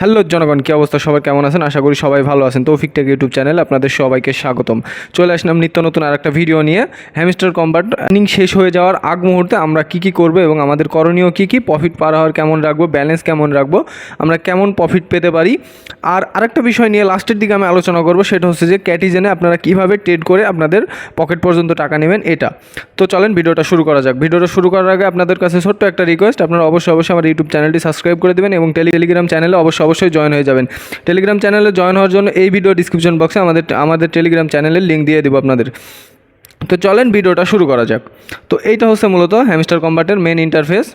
Hello জনগণ, কী অবস্থা? সবাই কেমন আছেন? আশা করি সবাই ভালো আছেন। তৌফিক টেক ইউটিউব চ্যানেল আপনাদের সবাইকে স্বাগতম। চলে আসলাম নিত্য নতুন আর একটা ভিডিও নিয়ে। হ্যামস্টার কম্বাট রানিং শেষ হয়ে যাওয়ার আগ মুহূর্তে আমরা কী কী করব এবং আমাদের করণীয় কী কী প্রফিট পার হওয়ার কেমন রাখব ব্যালেন্স কেমন রাখব, আমরা কেমন প্রফিট পেতে পারি। আর আরেকটা বিষয় নিয়ে লাস্টের দিকে আমি আলোচনা করব, সেটা হচ্ছে যে ক্যাটিজেনে আপনারা কীভাবে ট্রেড করে আপনাদের পকেট পর্যন্ত টাকা নেবেন এটা। তো চলেন ভিডিওটা শুরু করা যাক। ভিডিওটা শুরু করার আগে আপনাদের কাছে ছোট্ট একটা রিকোয়েস্ট আপনারা অবশ্যই অবশ্যই আমার ইউটিউব চ্যানেলটি সাবস্ক্রাইব করে দেবেন এবং টেলি টেলিগ্রাম চ্যানেলে অবশ্যই অবশ্যই জয়েন হয়ে যাবেন। টেলিগ্রাম চ্যানেলে জয়েন হওয়ার জন্য এই ভিডিও ডিসক্রিপশন বক্সে আমাদের আমাদের টেলিগ্রাম চ্যানেলের লিঙ্ক দিয়ে দেবো আপনাদের। তো চলেন ভিডিওটা শুরু করা যাক। তো এইটা হচ্ছে মূলত হ্যামস্টার কম্বাটের মেন ইন্টারফেস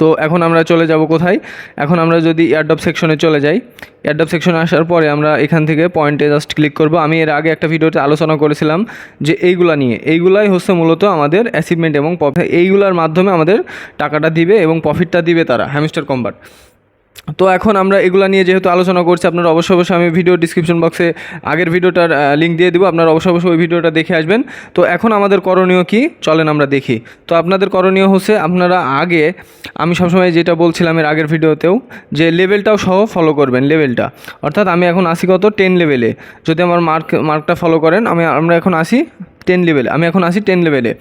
তো এখন আমরা চলে যাব কোথায়? এখন আমরা যদি এয়ারডপ সেকশনে চলে যাই। এয়ারডপ সেকশনে আসার পরে আমরা এখান থেকে পয়েন্টে জাস্ট ক্লিক করব। আমি এর আগে একটা ভিডিওতে আলোচনা করেছিলাম যে এইগুলা নিয়ে। এইগুলাই হচ্ছে মূলত আমাদের অ্যাচিভমেন্ট এবং। এইগুলার মাধ্যমে আমাদের টাকাটা দিবে এবং প্রফিটটা দিবে তারা হ্যামস্টার কম্বাট তো এখন আমরা এগুলো নিয়ে যেহেতু আলোচনা করছি, আপনারা অবশ্যই অবশ্যই আমি ভিডিও ডিসক্রিপশন বক্সে আগের ভিডিওটার লিঙ্ক দিয়ে দিব, আপনারা অবশ্যই অবশ্যই ওই ভিডিওটা দেখে আসবেন। তো এখন আমাদের করণীয় কি? চলেন আমরা দেখি। তো আপনাদের করণীয় হচ্ছে, আপনারা আগে, আমি সবসময় যেটা বলছিলাম এর আগের ভিডিওতেও যে লেভেলটাও সহ ফলো করবেন লেভেলটা অর্থাৎ আমি এখন আসি কত? টেন লেভেলে যদি আমার মার্ক মার্কটা ফলো করেন, আমি, আমরা এখন আসি টেন লেভেলে আমি এখন আসি টেন লেভেলে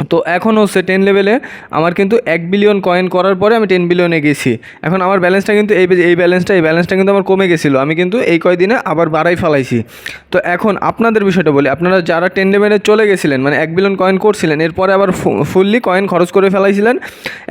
তো এখন হচ্ছে টেন লেভেলে আমার কিন্তু এক বিলিয়ন কয়েন করার পরে আমি টেন বিলিয়নে গেছি। এখন আমার ব্যালেন্সটা কিন্তু এই এই ব্যালেন্সটা এই ব্যালেন্সটা কিন্তু আমার কমে গেছিল। আমি কিন্তু এই কয়দিনে আবার বাড়াই ফেলাইছি। তো এখন আপনাদের বিষয়টা বলি, আপনারা যারা টেন লেভেলে চলে গেছিলেন মানে এক বিলিয়ন কয়েন করছিলেন, এরপরে আবার ফুললি কয়েন খরচ করে ফেলাইছিলেন,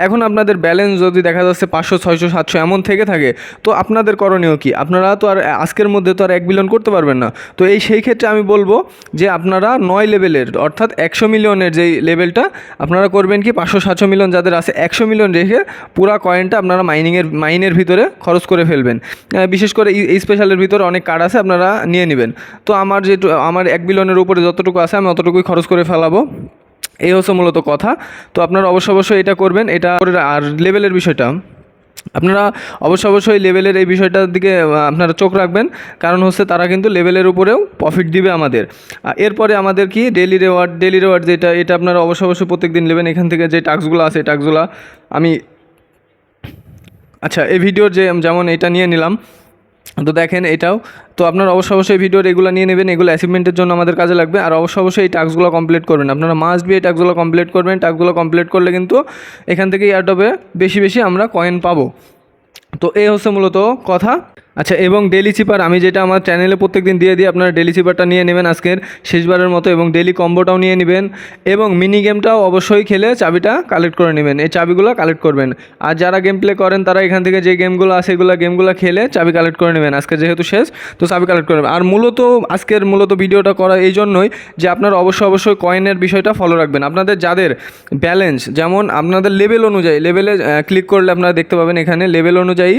এখন আপনাদের ব্যালেন্স যদি দেখা যাচ্ছে পাঁচশো, ছয়শো, সাতশো এমন থেকে থাকে, তো আপনাদের করণীয় কি? আপনারা তো আর আজকের মধ্যে তো আর এক বিলিয়ন করতে পারবেন না। তো এই সেই ক্ষেত্রে আমি বলব যে, আপনারা নয় লেভেলের অর্থাৎ একশো মিলিয়নের যেই লেভেলটা আপনারা করবেন কি, পাঁচশো সাতশো মিলিয়ন যাদের আছে, একশো মিলিয়ন রেখে পুরা কয়েনটা আপনারা মাইনিংয়ের মাইনের ভিতরে খরচ করে ফেলবেন। বিশেষ করে এই- স্পেশালের ভিতরে অনেক কার্ড আছে, আপনারা নিয়ে নেবেন। তো আমার যেটু, আমার এক বিলিয়নের উপরে যতটুকু আছে, আমি অতটুকুই খরচ করে ফেলাবো। এই হচ্ছে মূলত কথা। তো আপনারা অবশ্য অবশ্যই এটা করবেন, এটা আর লেভেলের বিষয়টা। আপনারা অবশ্য অবশ্যই লেভেলের এই বিষয়টার দিকে আপনারা চোখ রাখবেন। কারণ হচ্ছে তারা কিন্তু লেভেলের উপরেও প্রফিট দিবে আমাদের। এরপরে আমাদের কি? ডেলি রেওয়ার্ড ডেলি রেওয়ার্ড যেটা, এটা আপনারা অবশ্য অবশ্যই প্রত্যেকদিন নেবেন। এখান থেকে যে টাস্কগুলো আছে টাস্কগুলো আমি আচ্ছা এই ভিডিওর যে, যেমন এটা নিয়ে নিলাম তো দেখেন এটাও। তো আপনার অবশ্য অবশ্যই ভিডিওর এগুলো নিয়ে নেবেন, এগুলো অ্যাচিভমেন্টের জন্য আমাদের কাজে লাগবে। আর অবশ্য অবশ্যই এই টাস্কগুলো কমপ্লিট করবেন। আপনারা মাস্ট বি এই টাস্কগুলো কমপ্লিট করবেন। টাস্কগুলো কমপ্লিট করলে কিন্তু এখান থেকে এয়ারটপে বেশি বেশি আমরা কয়েন পাবো। তো এই হচ্ছে মূলত কথা। আচ্ছা এবং ডেলি চিপার আমি যেটা আমার চ্যানেলে প্রত্যেক দিন দিয়ে দিই, আপনারা ডেলি চিপারটা নিয়ে নেবেন আজকের শেষবারের মতো, এবং ডেলি কম্বোটাও নিয়ে নেবেন, এবং মিনি গেমটাও অবশ্যই খেলে চাবিটা কালেক্ট করে নেবেন, এই চাবিগুলো কালেক্ট করবেন। আর যারা গেম প্লে করেন, তারা এখান থেকে যে গেমগুলো আছে, এগুলো গেমগুলো খেলে চাবি কালেক্ট করে নেবেন, আজকে যেহেতু শেষ, তো চাবি কালেক্ট করবেন আর মূলত আজকের মূলত ভিডিওটা করা এই জন্যই যে আপনারা অবশ্যই অবশ্যই কয়েনের বিষয়টা ফলো রাখবেন। আপনাদের যাদের ব্যালেন্স যেমন আপনাদের লেভেল অনুযায়ী লেভেলে ক্লিক করলে আপনারা দেখতে পাবেন এখানে লেভেল অনুযায়ী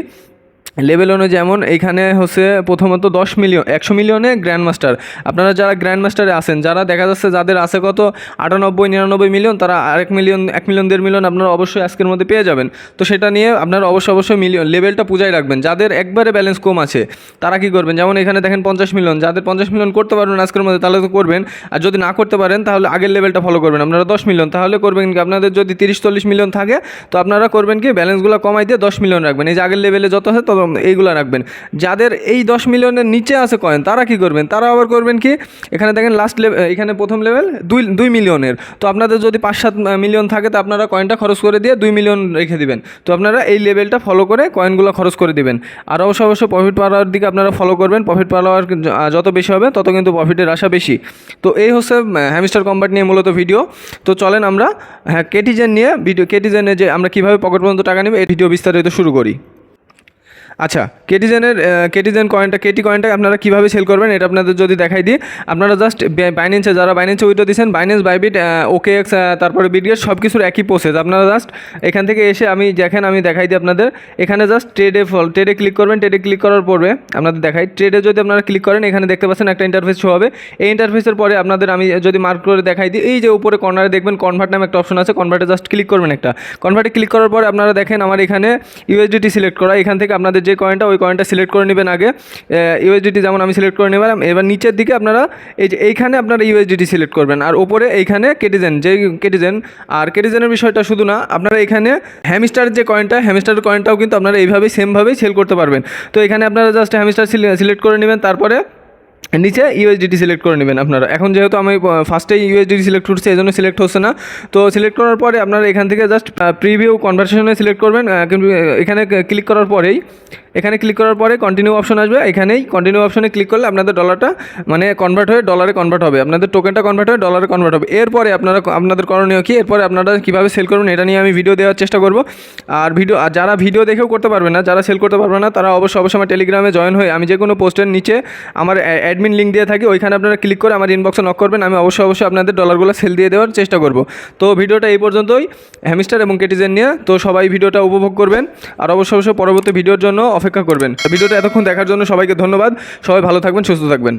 লেভেল অনুযায়ী যেমন এখানে হচ্ছে প্রথমত দশ মিলিয়ন একশো মিলিয়নে গ্র্যান্ড মাস্টার আপনারা যারা গ্র্যান্ড মাস্টারে আছেন, যারা দেখা যাচ্ছে যাদের আছে কত? আটানব্বই, নিরানব্বই মিলিয়ন তারা আরেক মিলিয়ন এক মিলিয়ন দেড় মিলিয়ন আপনারা অবশ্যই আজকের মধ্যে পেয়ে যাবেন। তো সেটা নিয়ে আপনারা অবশ্যই অবশ্যই মিলিয়ন লেভেলটা পূজায় রাখবেন। যাদের একবারে ব্যালেন্স কম আছে, তারা কি করবেন? যেমন এখানে দেখেন পঞ্চাশ মিলিয়ন যাদের পঞ্চাশ মিলিয়ন করতে পারবেন আজকের মধ্যে, তাহলে তো করবেন। আর যদি না করতে পারেন, তাহলে আগের লেভেলটা ফলো করবেন। আপনারা দশ মিলিয়ন তাহলে করবেন কি? আপনাদের যদি তিরিশ, চল্লিশ মিলিয়ন থাকে, তো আপনারা করবেন কি? ব্যালেন্সগুলো কমাই দিয়ে দশ মিলিয়ন রাখবেন। এই যে আগের লেভেলে যত আছে তত এইগুলো রাখবেন। যাদের এই দশ মিলিয়নের নিচে আছে কয়েন তারা কি করবেন? তারা আবার করবেন কি? এখানে দেখেন লাস্ট লেভেল এখানে প্রথম লেভেল দুই দুই মিলিয়নের। তো আপনাদের যদি পাঁচ সাত মিলিয়ন থাকে, তো আপনারা কয়েনটা খরচ করে দিয়ে দুই মিলিয়ন রেখে দিবেন। তো আপনারা এই লেভেলটা ফলো করে কয়েনগুলো খরচ করে দিবেন। আর অবশ্য অবশ্য প্রফিট পাওয়ার দিকে আপনারা ফলো করবেন। প্রফিট পাওয়ার যত বেশি হবে, তত কিন্তু প্রফিটের আশা বেশি। তো এই হচ্ছে হ্যামিস্টার কম্বাট নিয়ে মূলত ভিডিও তো চলেন আমরা হ্যাঁ কেটিজেন নিয়ে ভিডিও কেটিজেনে যে আমরা কীভাবে পকেট পর্যন্ত টাকা নেব, এই ভিডিও বিস্তারিত শুরু করি। আচ্ছা কেটিজেনের কেটিজেন কয়েনটা কেটি কয়েনটা আপনারা কীভাবে সেল করবেন এটা আপনাদের যদি দেখাই দিই আপনারা জাস্ট বাইন্যান্সে যারা বাইন্যান্সে উইডো দিচ্ছেন বাইন্যান্স বাইবিট ওকে এক্স তারপরে বিডিএস সব কিছুর একই প্রসেস আপনারা জাস্ট এখান থেকে এসে আমি দেখেন, আমি দেখাই দিই আপনাদের। এখানে জাস্ট ট্রেডে ফল ট্রেডে ক্লিক করবেন ট্রেডে ক্লিক করার পরে আপনাদের দেখাই। ট্রেডে যদি আপনারা ক্লিক করেন, এখানে দেখতে পাচ্ছেন একটা ইন্টারফেস শো হবে। এই ইন্টারফেসের পরে আপনাদের আমি যদি মার্ক করে দেখাই দিই, এই যে উপরে কর্নারে দেখবেন কনভার্ট নামে একটা অপশন আছে কনভার্টে জাস্ট ক্লিক করবেন একটা। কনভার্টে ক্লিক করার পরে আপনারা দেখেন, আমার এখানে ইউএসডিটি সিলেক্ট করা। এখান থেকে আপনাদের যে কয়েনটা ওই কয়েনটা সিলেক্ট করে নেবেন আগে। ইউএসডিটি যেমন আমি সিলেক্ট করে নেবেন এবার নিচের দিকে আপনারা এই যে এইখানে আপনারা ইউএসডিটি সিলেক্ট করবেন, আর ওপরে এইখানে কেটিজেন যে কেটিজেন আর কেটিজেনের বিষয়টা শুধু না, আপনারা এখানে হ্যামিস্টার যে কয়েনটা হ্যামিস্টার কয়েনটাও কিন্তু আপনারা এইভাবেই সেমভাবেই সেল করতে পারবেন। তো এখানে আপনারা জাস্ট হ্যামিস্টার সিলেক্ট করে নেবেন, তারপরে নিচে ইউএসডিটি সিলেক্ট করে নেবেন আপনারা। এখন যেহেতু আমি ফার্স্টেই ইউএসডিটি সিলেক্ট করছি এই জন্য সিলেক্ট হচ্ছে না। তো সিলেক্ট করার পরে আপনারা এখান থেকে জাস্ট প্রিভিউ কনভারসেশনে সিলেক্ট করবেন এখানে ক্লিক করার পরেই এখানে ক্লিক করার পরে কন্টিনিউ অপশন আসবে। এখানেই কন্টিনিউ অপশনে ক্লিক করলে আপনাদের ডলারটা মানে কনভার্ট হয়ে ডলারে কনভার্ট হবে। আপনাদের টোকেনটা কনভার্ট হয়ে ডলারে কনভার্ট হবে। এরপরে আপনারা আপনাদের করণীয় কি? এরপরে আপনারা কীভাবে সেল করবেন এটা নিয়ে আমি ভিডিও দেওয়ার চেষ্টা করব। আর ভিডিও আর যারা ভিডিও দেখেও করতে পারবে না, যারা সেল করতে পারবে না, তারা অবশ্যই অবশ্যই আমার টেলিগ্রামে জয়েন হয়ে আমি যে কোনো পোস্টের নিচে আমার অ্যাডমিন লিঙ্ক দিয়ে থাকি, ওইখানে আপনারা ক্লিক করে আমার ইনবক্সে নক করবেন। আমি অবশ্যই অবশ্যই আপনাদের ডলারগুলো সেল দিয়ে দেওয়ার চেষ্টা করব। তো ভিডিওটা এই পর্যন্তই। হ্যামিস্টার এবং কেটিজেন নিয়ে। তো সবাই ভিডিওটা উপভোগ করবেন। আর অবশ্যই অবশ্যই পরবর্তী ভিডিওর জন্য অপেক্ষা করবেন। ভিডিওটা এতক্ষণ দেখার জন্য সবাইকে ধন্যবাদ। সবাই ভালো থাকবেন সুস্থ থাকবেন।